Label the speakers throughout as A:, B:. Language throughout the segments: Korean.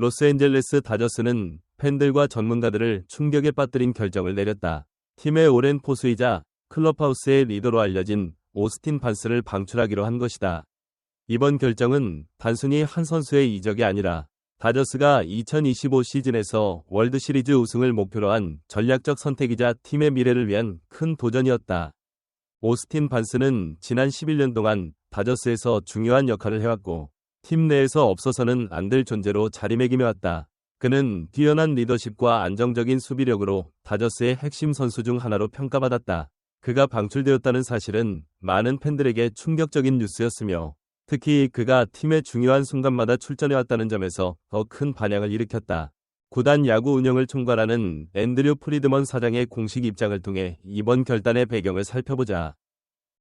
A: 로스앤젤레스 다저스는 팬들과 전문가들을 충격에 빠뜨린 결정을 내렸다. 팀의 오랜 포수이자 클럽하우스의 리더로 알려진 오스틴 반스를 방출하기로 한 것이다. 이번 결정은 단순히 한 선수의 이적이 아니라 다저스가 2025 시즌에서 월드시리즈 우승을 목표로 한 전략적 선택이자 팀의 미래를 위한 큰 도전이었다. 오스틴 반스는 지난 11년 동안 다저스에서 중요한 역할을 해왔고 팀 내에서 없어서는 안 될 존재로 자리매김해 왔다. 그는 뛰어난 리더십과 안정적인 수비력으로 다저스의 핵심 선수 중 하나로 평가받았다. 그가 방출되었다는 사실은 많은 팬들에게 충격적인 뉴스였으며 특히 그가 팀의 중요한 순간마다 출전해왔다는 점에서 더 큰 반향을 일으켰다. 구단 야구 운영을 총괄하는 앤드류 프리드먼 사장의 공식 입장을 통해 이번 결단의 배경을 살펴보자.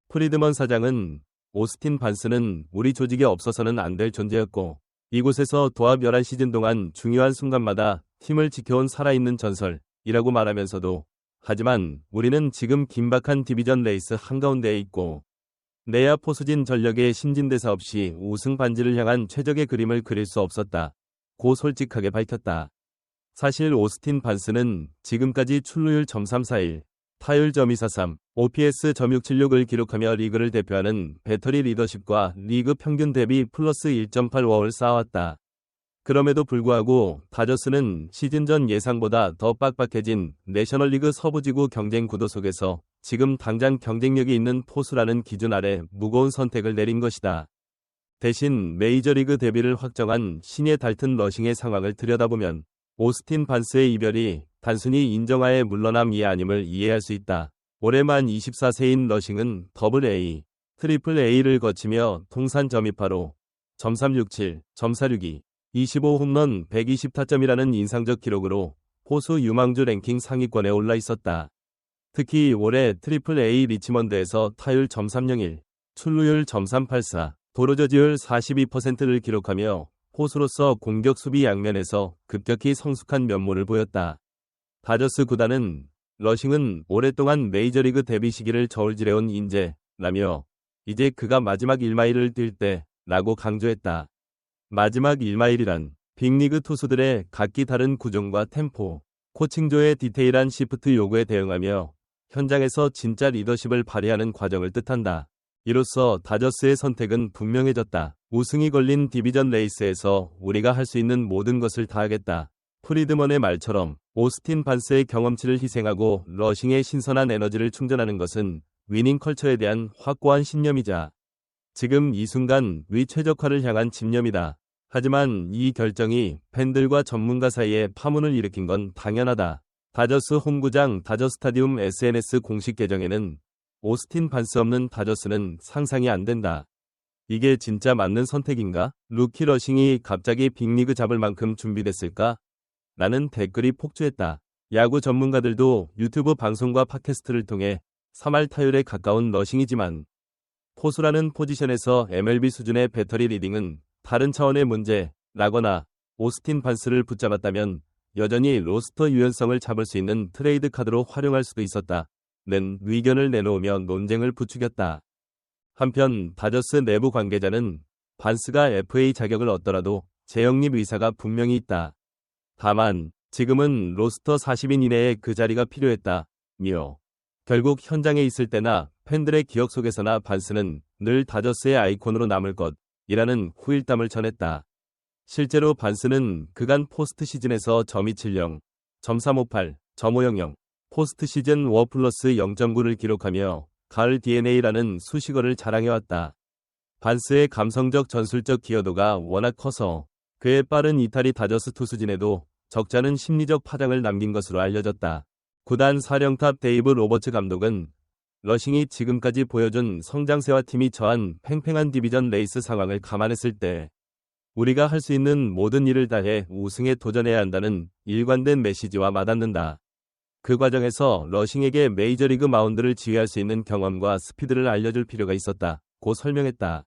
A: 프리드먼 사장은 오스틴 반스는 우리 조직에 없어서는 안 될 존재였고 이곳에서 도합 11시즌 동안 중요한 순간마다 팀을 지켜온 살아있는 전설이라고 말하면서도 하지만 우리는 지금 긴박한 디비전 레이스 한가운데에 있고 내야 포수진 전력의 신진대사 없이 우승 반지를 향한 최적의 그림을 그릴 수 없었다. 고 솔직하게 밝혔다. 사실 오스틴 반스는 지금까지 출루율 .341, 타율 .243, OPS .676을 기록하며 리그를 대표하는 배터리 리더십과 리그 평균 대비 플러스 1.8워를 쌓아왔다. 그럼에도 불구하고 다저스는 시즌 전 예상보다 더 빡빡해진 내셔널리그 서부지구 경쟁 구도 속에서 지금 당장 경쟁력이 있는 포수라는 기준 아래 무거운 선택을 내린 것이다. 대신 메이저리그 데뷔를 확정한 신의 달튼 러싱의 상황을 들여다보면 오스틴 반스의 이별이 단순히 인정하에 물러남이 아님을 이해할 수 있다. 올해만 24세인 러싱은 더블 A, 트리플 A를 거치며 통산 점입하로 .367, .462, 25홈런 120타점이라는 인상적 기록으로 포수 유망주 랭킹 상위권에 올라 있었다. 특히 올해 트리플 A 리치먼드에서 타율 .301, 출루율 .384, 도로저지율 42%를 기록하며 포수로서 공격 수비 양면에서 급격히 성숙한 면모를 보였다. 다저스 구단은 러싱은 오랫동안 메이저리그 데뷔 시기를 저울질해온 인재라며 이제 그가 마지막 1마일을 뛸 때라고 강조했다. 마지막 1마일이란 빅리그 투수들의 각기 다른 구종과 템포, 코칭조의 디테일한 시프트 요구에 대응하며 현장에서 진짜 리더십을 발휘하는 과정을 뜻한다. 이로써 다저스의 선택은 분명해졌다. 우승이 걸린 디비전 레이스에서 우리가 할 수 있는 모든 것을 다하겠다. 프리드먼의 말처럼 오스틴 반스의 경험치를 희생하고 러싱의 신선한 에너지를 충전하는 것은 위닝 컬처에 대한 확고한 신념이자 지금 이 순간 위 최적화를 향한 집념이다. 하지만 이 결정이 팬들과 전문가 사이에 파문을 일으킨 건 당연하다. 다저스 홈구장 다저스타디움 SNS 공식 계정에는 오스틴 반스 없는 다저스는 상상이 안 된다. 이게 진짜 맞는 선택인가? 루키 러싱이 갑자기 빅리그 잡을 만큼 준비됐을까? 라는 댓글이 폭주했다. 야구 전문가들도 유튜브 방송과 팟캐스트를 통해 3할 타율에 가까운 러싱이지만 포수라는 포지션에서 MLB 수준의 배터리 리딩은 다른 차원의 문제라거나 오스틴 반스를 붙잡았다면 여전히 로스터 유연성을 잡을 수 있는 트레이드 카드로 활용할 수도 있었다. 는 의견을 내놓으며 논쟁을 부추겼다. 한편 다저스 내부 관계자는 반스가 FA 자격을 얻더라도 재영립 의사가 분명히 있다. 다만 지금은 로스터 40인 이내에 그 자리가 필요했다. 며 결국 현장에 있을 때나 팬들의 기억 속에서나 반스는 늘 다저스의 아이콘으로 남을 것이라는 후일담을 전했다. 실제로 반스는 그간 포스트 시즌에서 점270, 점358, 점500, 포스트 시즌 워 플러스 0.9를 기록하며 가을 DNA라는 수식어를 자랑해왔다. 반스의 감성적 전술적 기여도가 워낙 커서 그의 빠른 이탈이 다저스 투수진에도 적잖은 심리적 파장을 남긴 것으로 알려졌다. 구단 사령탑 데이브 로버츠 감독은 러싱이 지금까지 보여준 성장세와 팀이 처한 팽팽한 디비전 레이스 상황을 감안했을 때 우리가 할 수 있는 모든 일을 다해 우승에 도전해야 한다는 일관된 메시지와 맞닿는다. 그 과정에서 러싱에게 메이저리그 마운드를 지휘할 수 있는 경험과 스피드를 알려줄 필요가 있었다. 고 설명했다.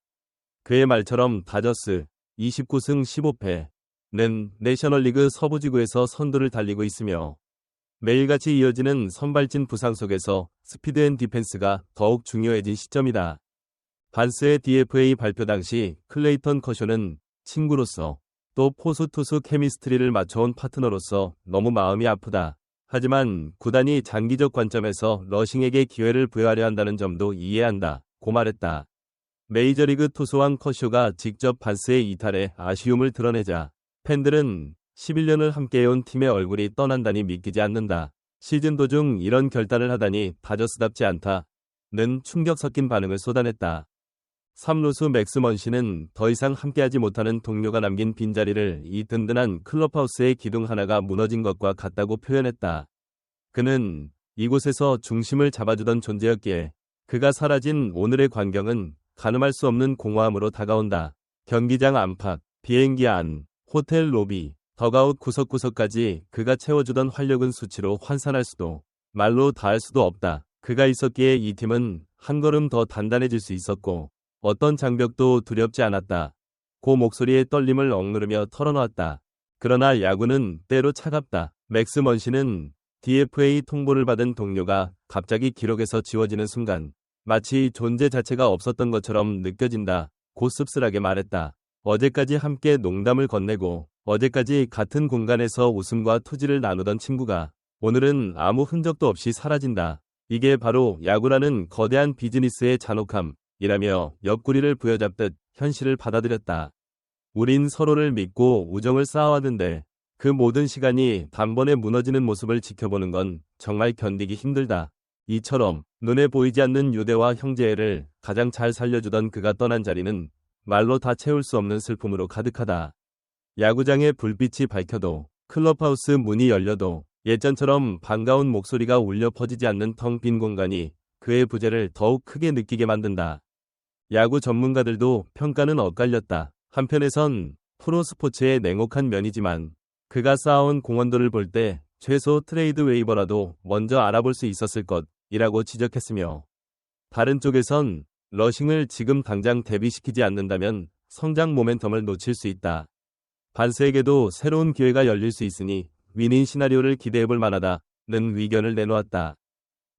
A: 그의 말처럼 다저스 29승 15패 는 내셔널리그 서부지구에서 선두를 달리고 있으며 매일같이 이어지는 선발진 부상 속에서 스피드 앤 디펜스가 더욱 중요해진 시점이다. 반스의 DFA 발표 당시 클레이턴 커쇼는 친구로서 또 포수 투수 케미스트리를 맞춰온 파트너로서 너무 마음이 아프다. 하지만 구단이 장기적 관점에서 러싱에게 기회를 부여하려 한다는 점도 이해한다. 고 말했다. 메이저리그 투수왕 커쇼가 직접 반스의 이탈에 아쉬움을 드러내자 팬들은 11년을 함께해온 팀의 얼굴이 떠난다니 믿기지 않는다. 시즌 도중 이런 결단을 하다니 다저스답지 않다. 는 충격 섞인 반응을 쏟아냈다. 3루수 맥스먼 씨는 더 이상 함께하지 못하는 동료가 남긴 빈자리를 이 든든한 클럽하우스의 기둥 하나가 무너진 것과 같다고 표현했다. 그는 이곳에서 중심을 잡아주던 존재였기에 그가 사라진 오늘의 광경은 가늠할 수 없는 공허함으로 다가온다. 경기장 안팎, 비행기 안, 호텔 로비, 더가웃 구석구석까지 그가 채워주던 활력은 수치로 환산할 수도 말로 다할 수도 없다. 그가 있었기에 이 팀은 한 걸음 더 단단해질 수 있었고 어떤 장벽도 두렵지 않았다. 고 목소리의 떨림을 억누르며 털어놓았다. 그러나 야구는 때로 차갑다. 맥스 먼시는 DFA 통보를 받은 동료가 갑자기 기록에서 지워지는 순간 마치 존재 자체가 없었던 것처럼 느껴진다. 고 씁쓸하게 말했다. 어제까지 함께 농담을 건네고 어제까지 같은 공간에서 웃음과 투지를 나누던 친구가 오늘은 아무 흔적도 없이 사라진다. 이게 바로 야구라는 거대한 비즈니스의 잔혹함이라며 옆구리를 부여잡듯 현실을 받아들였다. 우린 서로를 믿고 우정을 쌓아왔는데 그 모든 시간이 단번에 무너지는 모습을 지켜보는 건 정말 견디기 힘들다. 이처럼 눈에 보이지 않는 유대와 형제애를 가장 잘 살려주던 그가 떠난 자리는 말로 다 채울 수 없는 슬픔으로 가득하다. 야구장의 불빛이 밝혀도 클럽하우스 문이 열려도 예전처럼 반가운 목소리가 울려 퍼지지 않는 텅 빈 공간이 그의 부재를 더욱 크게 느끼게 만든다. 야구 전문가들도 평가는 엇갈렸다. 한편에선 프로스포츠의 냉혹한 면이지만 그가 쌓아온 공헌도를 볼 때 최소 트레이드 웨이버라도 먼저 알아볼 수 있었을 것이라고 지적했으며 다른 쪽에선 러싱을 지금 당장 데뷔시키지 않는다면 성장 모멘텀을 놓칠 수 있다. 반스에게도 새로운 기회가 열릴 수 있으니 위닝 시나리오를 기대해 볼 만하다는 의견을 내놓았다.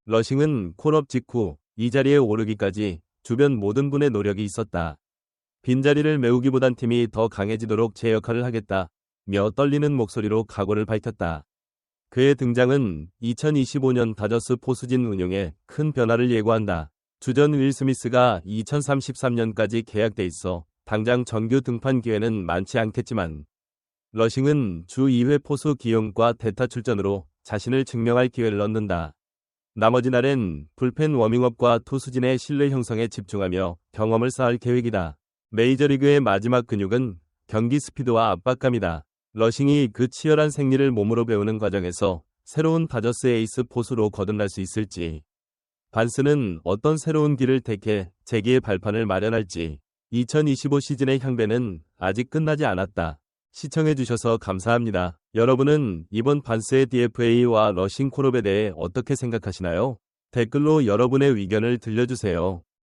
A: 러싱은 콜업 직후 이 자리에 오르기까지 주변 모든 분의 노력이 있었다. 빈자리를 메우기보단 팀이 더 강해지도록 제 역할을 하겠다. 며 떨리는 목소리로 각오를 밝혔다. 그의 등장은 2025년 다저스 포수진 운용에 큰 변화를 예고한다. 주전 윌 스미스가 2033년까지 계약돼 있어 당장 정규 등판 기회는 많지 않겠지만 러싱은 주 2회 포수 기용과 대타 출전으로 자신을 증명할 기회를 얻는다. 나머지 날엔 불펜 워밍업과 투수진의 신뢰 형성에 집중하며 경험을 쌓을 계획이다. 메이저리그의 마지막 근육은 경기 스피드와 압박감이다. 러싱이 그 치열한 생리를 몸으로 배우는 과정에서 새로운 다저스 에이스 포수로 거듭날 수 있을지, 반스는 어떤 새로운 길을 택해 재기의 발판을 마련할지, 2025 시즌의 향배는 아직 끝나지 않았다. 시청해주셔서 감사합니다. 여러분은 이번 반스의 DFA와 러싱 콜업에 대해 어떻게 생각하시나요? 댓글로 여러분의 의견을 들려주세요.